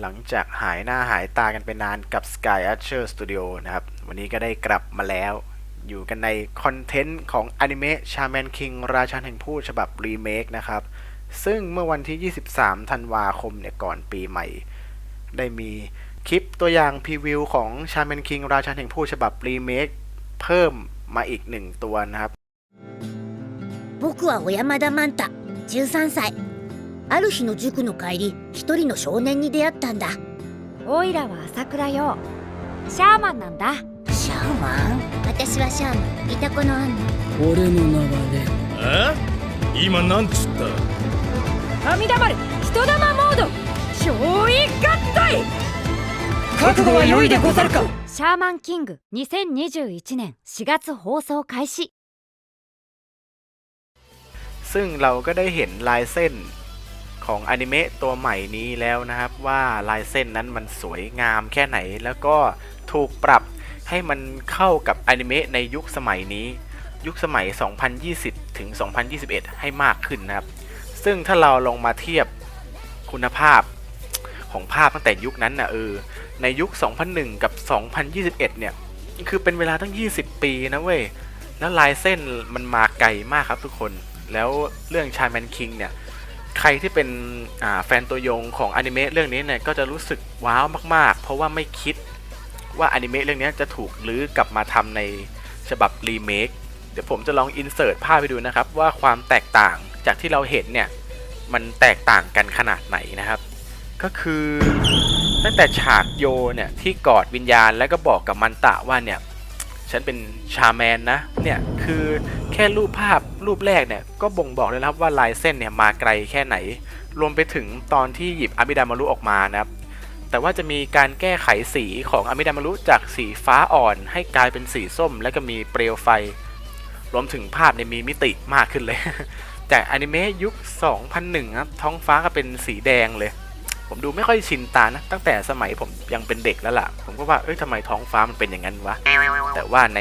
หลังจากหายหน้าหายตากันไปนานกับ Sky Archer Studio นะครับ วันนี้ก็ได้กลับมาแล้ว อยู่กันในคอนเทนต์ของอนิเมะ Shaman King ราชันแห่งผู้ฉบับรีเมคนะครับ ซึ่งเมื่อวันที่ 23 ธันวาคมเนี่ยก่อนปีใหม่ ได้มีคลิปตัวอย่างพรีวิวของ Shaman King ราชันแห่งผู้ฉบับรีเมคเพิ่มมาอีกหนึ่งตัวนะครับ 僕は小山田万太13歳 ある日の塾の帰り一人の少年に出会ったんだオイラは朝倉よシャーマンなんだシャーマン私はシャーマンいたこのアンナ俺の名はねえ今なんつった阿弥陀丸人玉モード憑依合体覚悟は良いでござるかシャーマンキング2021年4月放送開始 ซึ่งเราก็ได้เห็นลายเส้น ของอนิเมะตัวใหม่นี้แล้วนะครับว่าลายเส้นนั้นมันสวยงามแค่ไหน แล้วก็ถูกปรับให้มันเข้ากับอนิเมะในยุคสมัยนี้ ยุคสมัย 2020 ถึง 2021 ให้มากขึ้นนะครับ ซึ่งถ้าเราลองมาเทียบคุณภาพของภาพตั้งแต่ยุคนั้นนะเออในยุค 2001 กับ 2021 เนี่ยคือเป็นเวลาตั้ง 20 ปีนะเว้ยแล้วลายเส้นมันมาไกลมากครับทุกคน แล้วเรื่องชายแมนคิงเนี่ย ใครที่เป็นแฟนตัวยงของอนิเมะเรื่องนี้เนี่ยก็จะรู้สึกว้าวมาก ๆ เพราะว่าไม่คิดว่าอนิเมะเรื่องนี้จะถูกลื้อกลับมาทำในฉบับรีเมคเดี๋ยวผมจะลองอินเสิร์ตภาพไปดูนะครับ ว่าความแตกต่างจากที่เราเห็นเนี่ย มันแตกต่างกันขนาดไหนนะครับ ก็คือตั้งแต่ฉากโยเนี่ยที่กอดวิญญาณแล้วก็บอกกับมันตะว่าเนี่ย ฉันเป็นชาแมนนะ เนี่ยคือแค่รูปภาพรูปแรกเนี่ยก็บ่งบอกเลยนะครับว่าลายเส้นเนี่ยมาไกลแค่ไหน รวมไปถึงตอนที่หยิบอามิดามารุออกมานะครับแต่ว่าจะมีการแก้ไขสีของอามิดามารุจากสีฟ้าอ่อน ให้กลายเป็นสีส้ม แล้วก็มีเปลวไฟ รวมถึงภาพเนี่ยมีมิติมากขึ้นเลย จากอนิเมะยุค 2001ครับท้องฟ้าก็เป็นสีแดงเลย ผมดูไม่ค่อยชินตานะตั้งแต่สมัยผมยังเป็นเด็กแล้วล่ะ ผมก็ว่าเอ้ยทำไมท้องฟ้ามันเป็นอย่างนั้นวะ แต่ว่าใน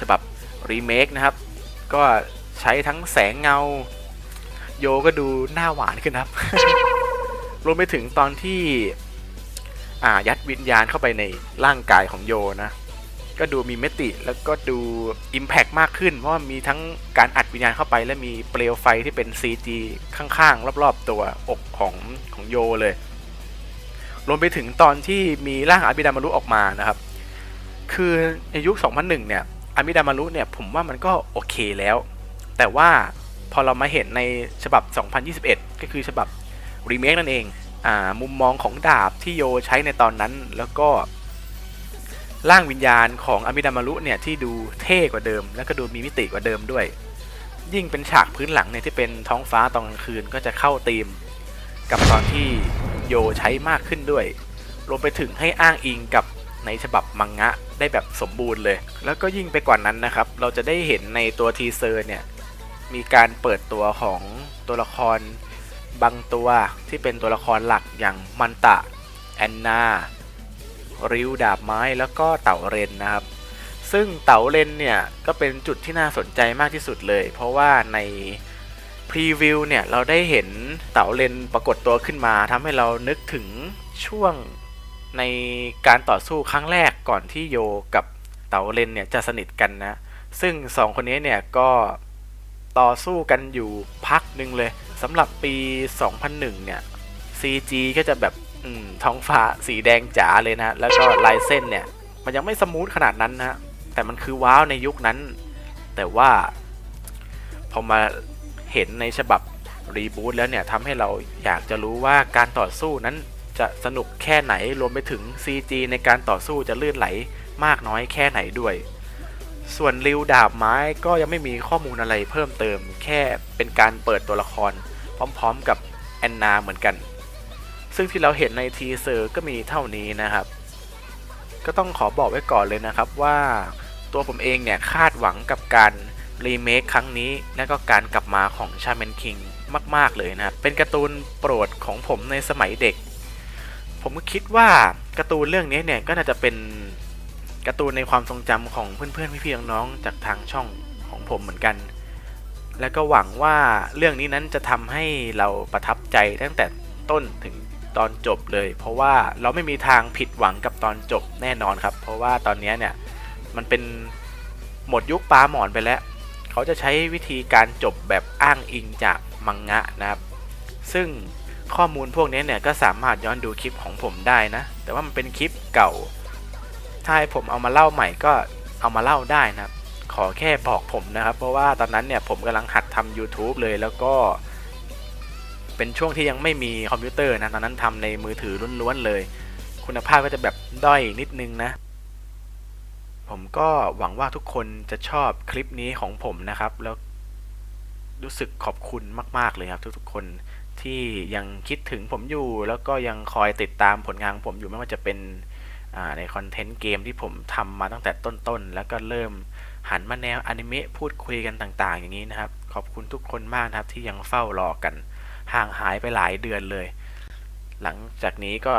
ฉบับรีเมคนะครับ ก็ใช้ทั้งแสงเงา โยก็ดูหน้าหวานขึ้นครับ รวมไปถึงตอนที่อ่ายัดวิญญาณเข้าไปในร่างกายของโยนะ ก็ดูมีเมติแล้วก็ดู Impact มากขึ้น เพราะว่ามีทั้งการอัดวิญญาณเข้าไป และมีเปลวไฟที่เป็น CG ข้างๆ รอบๆ ตัวอกของของโยเลย รวมไปถึงตอนที่มีร่างอาบิดามารุออกมานะครับ คือในยุค 2001 เนี่ยอามิดามารุเนี่ยผมว่ามันก็โอเคแล้ว แต่ว่าพอเรามาเห็นในฉบับ 2021 ก็คือฉบับรีเมคนั่นเองอ่ามุมมองของดาบที่โยใช้ในตอนนั้นแล้วก็ร่างวิญญาณของอามิดามารุเนี่ยที่ดูเท่กว่าเดิม แล้วก็ดูมีมิติกว่าเดิมด้วย ยิ่งเป็นฉากพื้นหลังเนี่ยที่เป็นท้องฟ้าตอนกลางคืนก็จะเข้าธีม กับตอนที่ โยใช้มากขึ้นด้วย รวมไปถึงให้อ้างอิงกับในฉบับมังงะได้แบบสมบูรณ์เลย แล้วก็ยิ่งไปกว่านั้นนะครับ เราจะได้เห็นในตัวทีเซอร์เนี่ย มีการเปิดตัวของตัวละครบางตัวที่เป็นตัวละครหลักอย่างมันตะ แอนนา ริวดาบไม้แล้วก็เต่าเรนนะครับ ซึ่งเต่าเรนเนี่ย ก็เป็นจุดที่น่าสนใจมากที่สุดเลย เพราะว่าใน พรีวิวเนี่ยเราได้เห็นเต่าเรนปรากฏตัวขึ้นมาทำให้เรานึกถึงช่วงในการต่อสู้ครั้งแรกก่อนที่โยกับเต่าเรนเนี่ยจะสนิทกันนะ ซึ่งสองคนนี้เนี่ยก็ต่อสู้กันอยู่พักหนึ่งเลยสำหรับปี 2001 เนี่ย CG ก็จะแบบท้องฟ้าสีแดงจ๋าเลยนะ แล้วก็ลายเส้นเนี่ย มันยังไม่สมูทขนาดนั้นนะ แต่มันคือว้าวในยุคนั้น แต่ว่าพอมา เห็นในฉบับรีบูตแล้วเนี่ยทำให้เราอยากจะรู้ว่าการต่อสู้นั้นจะสนุกแค่ไหนรวมไปถึง CG ในการต่อสู้จะลื่นไหลมากน้อยแค่ไหนด้วย ส่วนริวดาบไม้ก็ยังไม่มีข้อมูลอะไรเพิ่มเติม แค่เป็นการเปิดตัวละคร พร้อมๆกับแอนนาเหมือนกัน ซึ่งที่เราเห็นในทีเซอร์ก็มีเท่านี้นะครับ ก็ต้องขอบอกไว้ก่อนเลยนะครับว่า ตัวผมเองเนี่ยคาดหวังกับการ รีเมคครั้งนี้และก็การกลับมาของชาแมนคิงมาก ๆ เลยนะครับ เป็นการ์ตูนโปรดของผมในสมัยเด็ก ผมก็คิดว่าการ์ตูนเรื่องนี้เนี่ยก็น่าจะเป็นการ์ตูนในความทรงจำของเพื่อนๆ พี่ๆ น้องๆ จากทางช่องของผมเหมือนกัน และก็หวังว่าเรื่องนี้นั้นจะทำให้เราประทับใจตั้งแต่ต้นถึงตอนจบเลย เพราะว่าเราไม่มีทางผิดหวังกับตอนจบแน่นอนครับ เพราะว่าตอนนี้เนี่ยมันเป็นหมดยุคปลาหมอนไปแล้ว เขาจะใช้วิธีการจบแบบอ้างอิงจากมังงะนะครับ ซึ่งข้อมูลพวกนี้เนี่ยก็สามารถย้อนดูคลิปของผมได้นะ แต่ว่ามันเป็นคลิปเก่า ถ้าให้ผมเอามาเล่าใหม่ก็เอามาเล่าได้นะครับ ขอแค่บอกผมนะครับ เพราะว่าตอนนั้นเนี่ยผมกำลังหัดทำ YouTube เลยแล้วก็ เป็นช่วงที่ยังไม่มีคอมพิวเตอร์นะ ตอนนั้นทำในมือถือล้วนๆเลย คุณภาพก็จะแบบด้อยนิดนึงนะ ผมก็หวังว่าทุกคนจะชอบคลิปนี้ของผมนะครับ แล้วรู้สึกขอบคุณมาก ๆ เลยครับ ทุกๆคนที่ยังคิดถึงผมอยู่ แล้วก็ยังคอยติดตามผลงานผมอยู่ไม่ว่าจะเป็นในคอนเทนต์เกมที่ผมทำมาตั้งแต่ต้นๆ แล้วก็เริ่มหันมาแนวอนิเมะพูดคุยกันต่างๆ อย่างนี้นะครับ ขอบคุณทุกคนมากนะครับที่ยังเฝ้ารอกัน ห่างหายไปหลายเดือนเลย หลังจากนี้ก็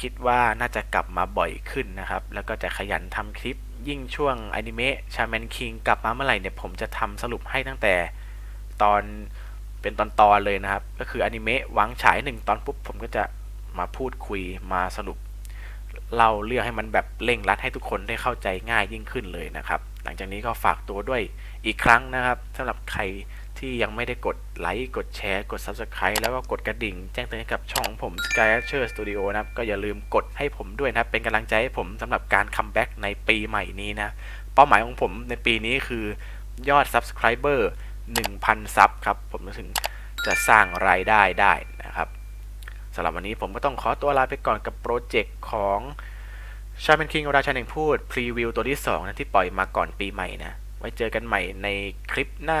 คิดว่าน่าจะกลับมาบ่อยขึ้นนะครับ แล้วก็จะขยันทำคลิปยิ่งช่วงอนิเมะชาแมนคิงกลับมาเมื่อไหร่เนี่ยผมจะทำสรุปให้ตั้งแต่ตอนเป็นตอนๆเลยนะครับ ก็คืออนิเมะวางฉายหนึ่งตอนปุ๊บผมก็จะมาพูดคุยมาสรุปเล่าเรื่องให้มันแบบเร่งรัดให้ทุกคนได้เข้าใจง่ายยิ่งขึ้นเลยนะครับ หลังจากนี้ก็ฝากตัวด้วยอีกครั้งนะครับสำหรับใคร ที่ยังไม่ได้กดไลค์กดแชร์ กด Subscribe แล้วก็กดกระดิ่ง แจ้งเตือนให้กับช่องผม Sky Archer Studio นะครับ ก็อย่าลืมกดให้ผมด้วยนะครับ เป็นกำลังใจให้ผมสำหรับการคัมแบ็กในปีใหม่นี้นะ เป้าหมายของผมในปีนี้คือยอด Subscriber 1,000 ซับครับ ผมถึงจะสร้างรายได้ได้นะครับสำหรับวันนี้ผมก็ต้องขอตัวลาไปก่อนกับโปรเจกต์ของชา m ม n คิงราชาแห่งพูด พรีวิวตัวที่2นะที่ปล่อยมาก่อนปีใหม่นะ ไว้เจอกันใหม่ในคลิปหน้า